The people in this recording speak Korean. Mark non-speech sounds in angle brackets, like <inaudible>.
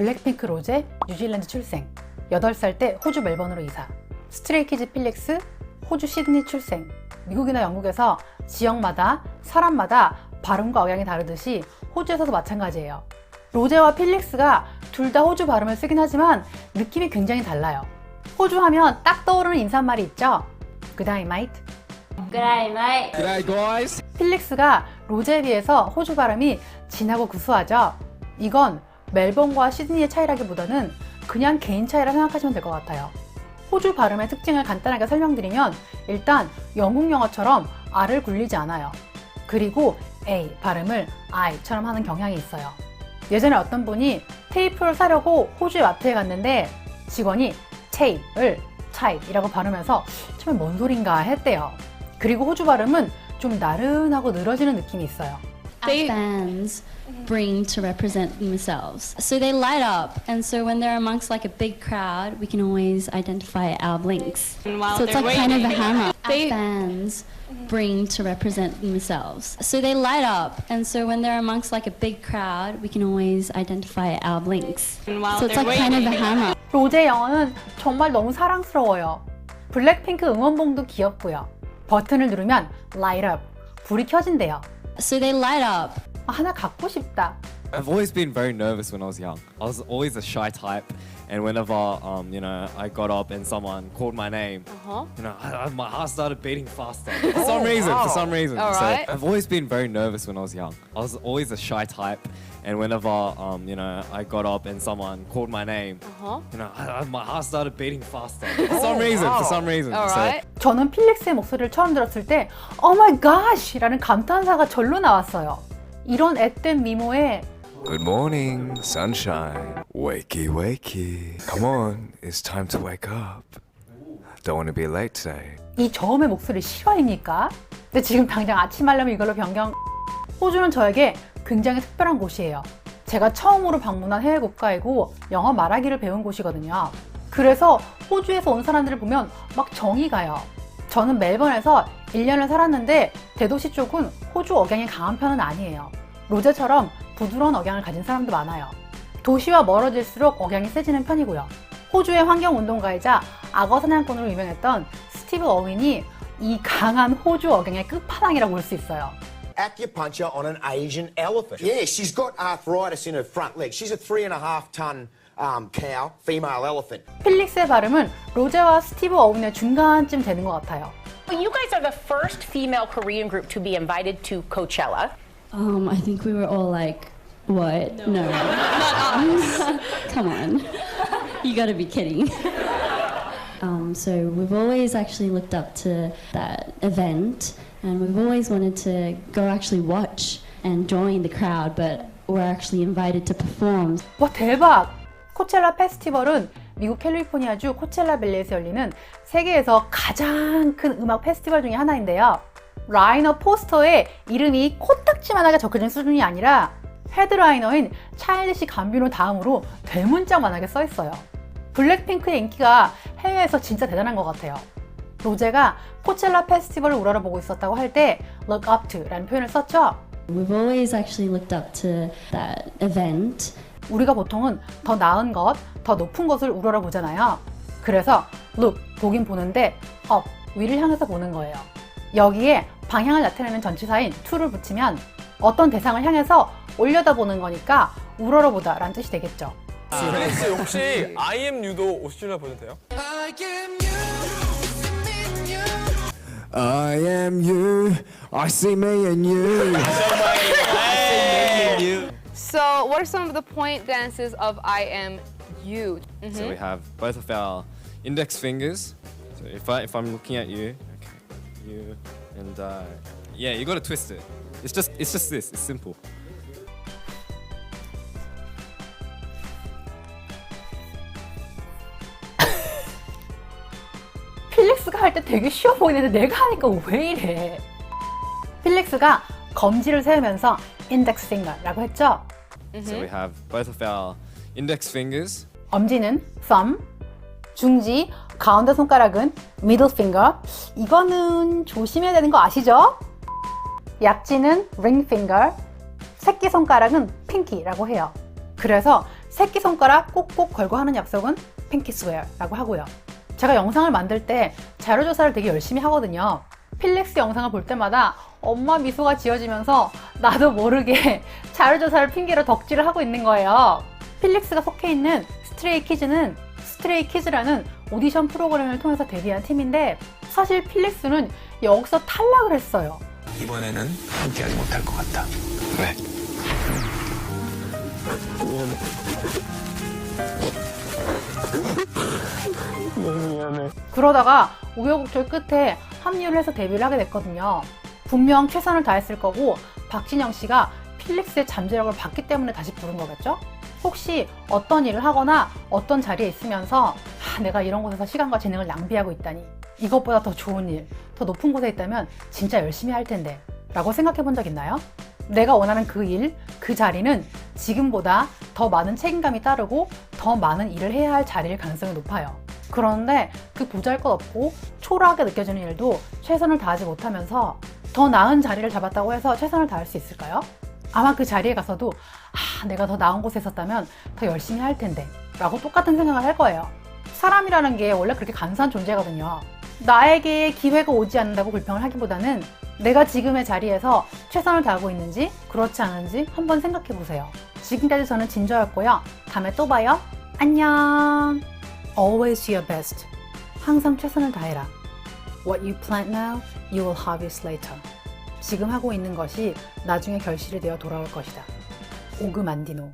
블랙핑크 로제, 뉴질랜드 출생. 8살 때 호주 멜번으로 이사. 스트레이키즈 필릭스, 호주 시드니 출생. 미국이나 영국에서 지역마다 사람마다 발음과 억양이 다르듯이 호주에서도 마찬가지예요. 로제와 필릭스가 둘 다 호주 발음을 쓰긴 하지만 느낌이 굉장히 달라요. 호주 하면 딱 떠오르는 인사말이 있죠? Good night. G'day, mate. G'day, guys. 필릭스가 로제에 비해서 호주 발음이 진하고 구수하죠. 이건 멜번과 시드니의 차이라기보다는 그냥 개인 차이라 생각하시면 될 것 같아요. 호주 발음의 특징을 간단하게 설명드리면 일단 영국 영어처럼 R을 굴리지 않아요. 그리고 A 발음을 I처럼 하는 경향이 있어요. 예전에 어떤 분이 테이프를 사려고 호주의 마트에 갔는데 직원이 테이프를 타입이라고 발음해서 처음에 뭔 소린가 했대요. 그리고 호주 발음은 좀 나른하고 늘어지는 느낌이 있어요. They- fans bring to represent themselves. So they light up, and so when they're amongst like a big crowd, we can always identify our blinks. And while so it's they're like kind of a waiting, hammer. they- fans bring to represent themselves. So they light up, and so when they're amongst like a big crowd, we can always identify our blinks. And while So it's they're like kind of a waiting. hammer. 로제 영어는 정말 너무 사랑스러워요. 블랙핑크 응원봉도 귀엽고요. 버튼을 누르면 light up, 불이 켜진대요. So they light up, 아, 하나 갖고 싶다. I've always been very nervous when I was young. I was always a shy type, and whenever um, you know I got up and someone called my name, Uh-huh. you know, I, I, my heart started beating faster for some reason. For some reason, All so right. I've always been very nervous when I was young. I was always a shy type, and whenever um, you know I got up and someone called my name, Uh-huh. you know, I, I, my heart started beating faster for some reason. For some reason, All so right. 저는 필릭스의 목소리를 처음 들었을 때 Oh my gosh! 라는 감탄사가 절로 나왔어요. 이런 앳된 미모에 Good morning, sunshine. Wakey, wakey. Come on, it's time to wake up. Don't want to be late today. 이 저음의 목소리 실화입니까? 근데 지금 당장 아침 알람을 이걸로 변경. 호주는 저에게 굉장히 특별한 곳이에요. 제가 처음으로 방문한 해외 국가이고 영어 말하기를 배운 곳이거든요. 그래서 호주에서 온 사람들을 보면 막 정이 가요. 저는 멜번에서 1년을 살았는데 대도시 쪽은 호주 억양이 강한 편은 아니에요. 로제처럼 부드러운 억양을 가진 사람도 많아요. 도시와 멀어질수록 억양이 세지는 편이고요. 호주의 환경운동가이자 악어 사냥꾼으로 유명했던 스티브 어윈이 이 강한 호주 억양의 끝판왕이라고 볼 수 있어요. acupuncture on an Asian elephant. Yeah, she's got arthritis in her front leg. She's a three and a half ton um, cow, female elephant. 필릭스의 발음은 로제와 스티브 어윈의 중간쯤 되는 것 같아요. You guys are the first female Korean group to be invited to Coachella. Um, I think we were all like, what? No. <laughs> <laughs> Come on. you gotta be kidding. <laughs> um, so we've always actually looked up to that event and we've always wanted to go actually watch and join the crowd, but we're actually invited to perform. 와 대박! 코첼라 페스티벌은 미국 캘리포니아주 코첼라 밸리에서 열리는 세계에서 가장 큰 음악 페스티벌 중에 하나인데요. 라이너 포스터에 이름이 코 딱지만하게 적혀진 수준이 아니라 헤드라이너인 차일드시 감비노 다음으로 대문짝만하게 써 있어요. 블랙핑크의 인기가 해외에서 진짜 대단한 것 같아요. 로제가 코첼라 페스티벌을 우러러보고 있었다고 할 때 look up to라는 표현을 썼죠. We've always actually looked up to that event 우리가 보통은 더 나은 것, 더 높은 것을 우러러 보잖아요. 그래서 look, 보긴 보는데 up, 위를 향해서 보는 거예요. 여기에 방향을 나타내는 전치사인 to를 붙이면 어떤 대상을 향해서 올려다보는 거니까 우러러보다 라는 뜻이 되겠죠. 필릭스 혹시 I am you도 오스트레일리아 버전 돼요? I am you. I see me and you. So, what are some of the point dances of I am you? So we have both of our index fingers. So if I if I'm looking at you, okay, you, and uh, yeah, you got to twist it. It's just it's just this. It's simple. 필릭스가 할 때 되게 쉬워 보이는데 내가 하니까 왜 이래? 필릭스가 검지를 세우면서 index finger라고 했죠. So we have both of our index fingers. 엄지는 thumb, 중지, 가운데 손가락은 middle finger. 이거는 조심해야 되는 거 아시죠? 약지는 ring finger, 새끼 손가락은 pinky라고 해요. 그래서 새끼 손가락 꼭꼭 걸고 하는 약속은 핑키스웨어라고 하고요. 제가 영상을 만들 때 자료 조사를 되게 열심히 하거든요. 필릭스 영상을 볼 때마다 엄마 미소가 지어지면서 나도 모르게 <laughs> 자료조사를 핑계로 덕질을 하고 있는 거예요. 필릭스가 속해 있는 스트레이 키즈는 스트레이 키즈라는 오디션 프로그램을 통해서 데뷔한 팀인데 사실 필릭스는 여기서 탈락을 했어요. 이번에는 함께하지 못할 것 같다. 왜? 그러다가 우여곡절 끝에 합류를 해서 데뷔를 하게 됐거든요. 분명 최선을 다했을 거고 박진영 씨가 필릭스의 잠재력을 봤기 때문에 다시 부른 거겠죠? 혹시 어떤 일을 하거나 어떤 자리에 있으면서 아, 내가 이런 곳에서 시간과 재능을 낭비하고 있다니 이것보다 더 좋은 일, 더 높은 곳에 있다면 진짜 열심히 할 텐데 라고 생각해 본 적 있나요? 내가 원하는 그 일, 그 자리는 지금보다 더 많은 책임감이 따르고 더 많은 일을 해야 할 자리일 가능성이 높아요. 그런데 그 보잘 것 없고 초라하게 느껴지는 일도 최선을 다하지 못하면서 더 나은 자리를 잡았다고 해서 최선을 다할 수 있을까요? 아마 그 자리에 가서도 아, 내가 더 나은 곳에 있었다면 더 열심히 할 텐데 라고 똑같은 생각을 할 거예요. 사람이라는 게 원래 그렇게 간사한 존재거든요. 나에게 기회가 오지 않는다고 불평을 하기보다는 내가 지금의 자리에서 최선을 다하고 있는지 그렇지 않은지 한번 생각해 보세요. 지금까지 저는 진저였고요. 다음에 또 봐요. 안녕. Always your best. 항상 최선을 다해라. What you plant now, you will harvest later. 지금 하고 있는 것이 나중에 결실이 되어 돌아올 것이다. 오그만디노.